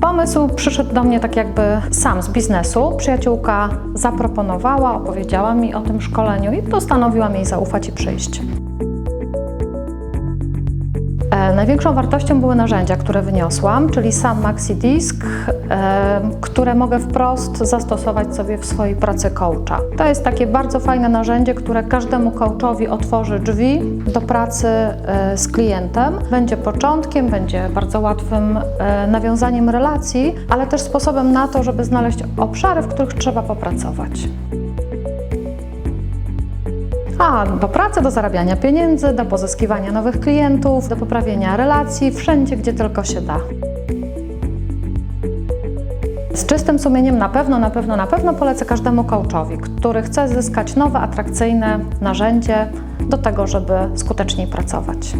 Pomysł przyszedł do mnie tak jakby sam z biznesu. Przyjaciółka zaproponowała, opowiedziała mi o tym szkoleniu i postanowiłam jej zaufać i przyjść. E, Największą wartością były narzędzia, które wyniosłam, czyli sam MaxiDisk, e, które mogę wprost zastosować sobie w swojej pracy coacha. To jest takie bardzo fajne narzędzie, które każdemu coachowi otworzy drzwi do pracy e, z klientem. Będzie początkiem, będzie bardzo łatwym nawiązaniem relacji, ale też sposobem na to, żeby znaleźć obszary, w których trzeba popracować. A do pracy, do zarabiania pieniędzy, do pozyskiwania nowych klientów, do poprawienia relacji, wszędzie, gdzie tylko się da. Z czystym sumieniem na pewno, na pewno, na pewno polecę każdemu coachowi, który chce zyskać nowe, atrakcyjne narzędzie do tego, żeby skuteczniej pracować.